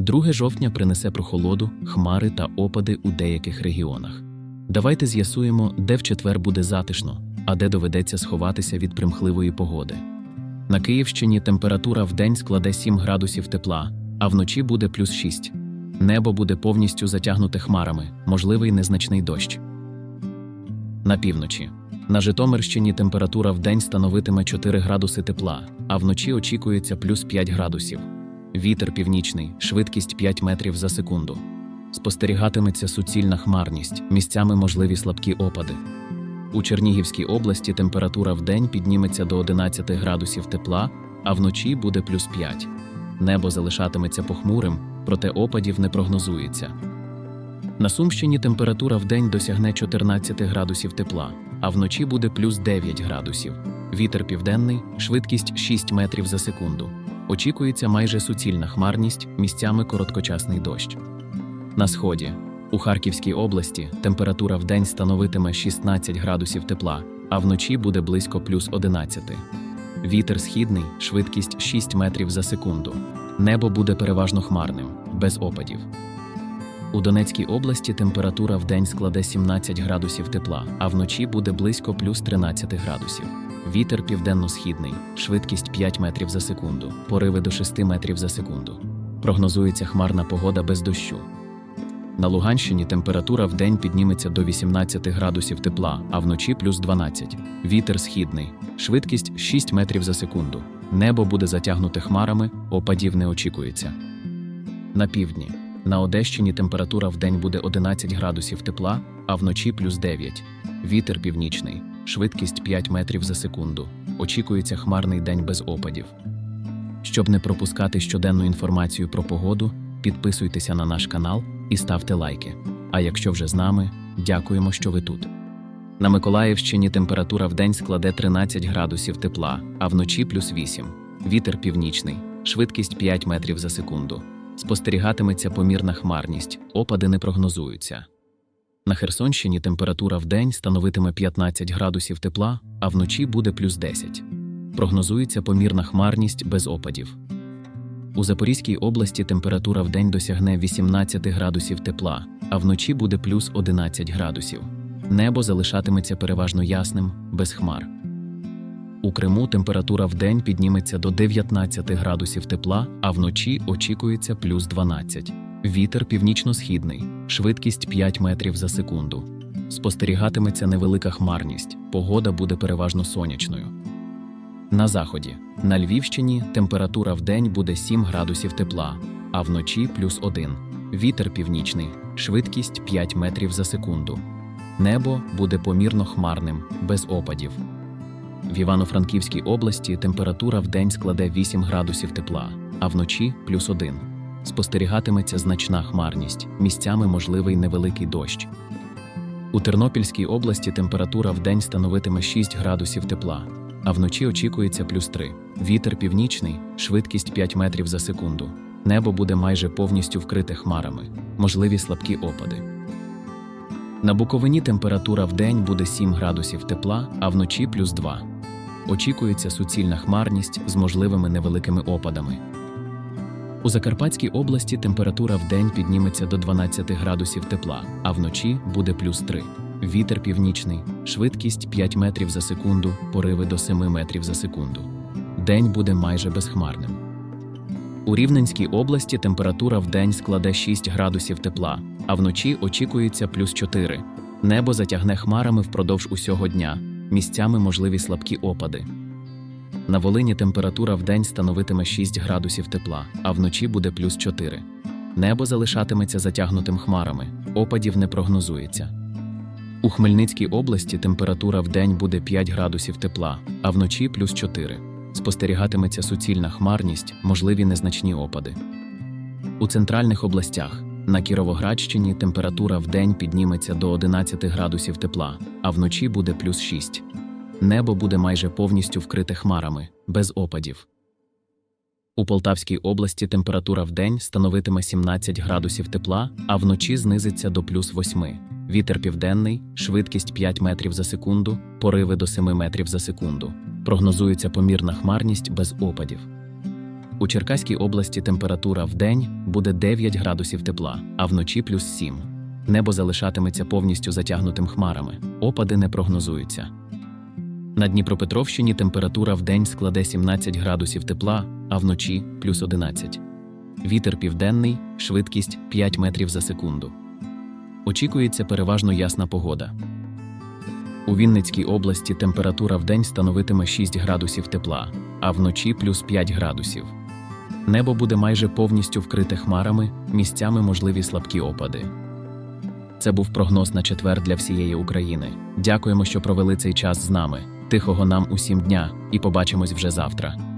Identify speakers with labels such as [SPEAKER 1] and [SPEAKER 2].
[SPEAKER 1] 2 жовтня принесе прохолоду, хмари та опади у деяких регіонах. Давайте з'ясуємо, де в четвер буде затишно, а де доведеться сховатися від примхливої погоди. На Київщині температура в день складе 7 градусів тепла, а вночі буде плюс 6. Небо буде повністю затягнуте хмарами, можливий незначний дощ. На півночі. На Житомирщині температура в день становитиме 4 градуси тепла, а вночі очікується плюс 5 градусів. Вітер північний, швидкість 5 метрів за секунду. Спостерігатиметься суцільна хмарність, місцями можливі слабкі опади. У Чернігівській області температура в день підніметься до 11 градусів тепла, а вночі буде плюс 5. Небо залишатиметься похмурим, проте опадів не прогнозується. На Сумщині температура в день досягне 14 градусів тепла, а вночі буде плюс 9 градусів. Вітер південний, швидкість 6 метрів за секунду. Очікується майже суцільна хмарність, місцями короткочасний дощ. На сході. У Харківській області температура в день становитиме 16 градусів тепла, а вночі буде близько плюс 11. Вітер східний, швидкість 6 метрів за секунду. Небо буде переважно хмарним, без опадів. У Донецькій області температура в день складе 17 градусів тепла, а вночі буде близько плюс 13 градусів. Вітер південно-східний, швидкість 5 метрів за секунду, пориви до 6 метрів за секунду. Прогнозується хмарна погода без дощу. На Луганщині температура в день підніметься до 18 градусів тепла, а вночі плюс 12. Вітер східний, швидкість 6 метрів за секунду. Небо буде затягнуте хмарами, опадів не очікується. На півдні. На Одещині температура в день буде 11 градусів тепла, а вночі плюс 9. Вітер північний, швидкість 5 метрів за секунду. Очікується хмарний день без опадів. Щоб не пропускати щоденну інформацію про погоду, підписуйтеся на наш канал і ставте лайки. А якщо вже з нами, дякуємо, що ви тут. На Миколаївщині температура в день складе 13 градусів тепла, а вночі плюс 8. Вітер північний, швидкість 5 метрів за секунду. Спостерігатиметься помірна хмарність, опади не прогнозуються. На Херсонщині температура в день становитиме 15 градусів тепла, а вночі буде плюс 10. Прогнозується помірна хмарність без опадів. У Запорізькій області температура в день досягне 18 градусів тепла, а вночі буде плюс 11 градусів. Небо залишатиметься переважно ясним, без хмар. У Криму температура в день підніметься до 19 градусів тепла, а вночі очікується плюс 12. Вітер північно-східний, швидкість 5 метрів за секунду. Спостерігатиметься невелика хмарність, погода буде переважно сонячною. На заході. На Львівщині температура в день буде 7 градусів тепла, а вночі плюс 1. Вітер північний, швидкість 5 метрів за секунду. Небо буде помірно хмарним, без опадів. В Івано-Франківській області температура в день складе 8 градусів тепла, а вночі плюс 1. Спостерігатиметься значна хмарність, місцями можливий невеликий дощ. У Тернопільській області температура в день становитиме 6 градусів тепла, а вночі очікується плюс 3. Вітер північний, швидкість 5 метрів за секунду. Небо буде майже повністю вкрите хмарами, можливі слабкі опади. На Буковині температура в день буде 7 градусів тепла, а вночі плюс 2. Очікується суцільна хмарність з можливими невеликими опадами. У Закарпатській області температура в день підніметься до 12 градусів тепла, а вночі буде плюс 3. Вітер північний, швидкість 5 метрів за секунду, пориви до 7 метрів за секунду. День буде майже безхмарним. У Рівненській області температура в день складе 6 градусів тепла, а вночі очікується плюс 4. Небо затягне хмарами впродовж усього дня, місцями можливі слабкі опади. На Волині температура в день становитиме 6 градусів тепла, а вночі буде плюс 4. Небо залишатиметься затягнутим хмарами, опадів не прогнозується. У Хмельницькій області температура в день буде 5 градусів тепла, а вночі плюс 4. Спостерігатиметься суцільна хмарність, можливі незначні опади. У центральних областях на Кіровоградщині температура в день підніметься до 11 градусів тепла, а вночі буде плюс 6. Небо буде майже повністю вкрите хмарами, без опадів. У Полтавській області температура в день становитиме 17 градусів тепла, а вночі знизиться до плюс 8. Вітер південний, швидкість 5 метрів за секунду, пориви до 7 метрів за секунду. Прогнозується помірна хмарність без опадів. У Черкаській області температура в день буде 9 градусів тепла, а вночі плюс 7. Небо залишатиметься повністю затягнутим хмарами, опади не прогнозуються. На Дніпропетровщині температура в день складе 17 градусів тепла, а вночі плюс 11. Вітер південний, швидкість 5 метрів за секунду. Очікується переважно ясна погода. У Вінницькій області температура в день становитиме 6 градусів тепла, а вночі плюс 5 градусів. Небо буде майже повністю вкрите хмарами, місцями можливі слабкі опади. Це був прогноз на четвер для всієї України. Дякуємо, що провели цей час з нами. Тихого нам усім дня, і побачимось вже завтра.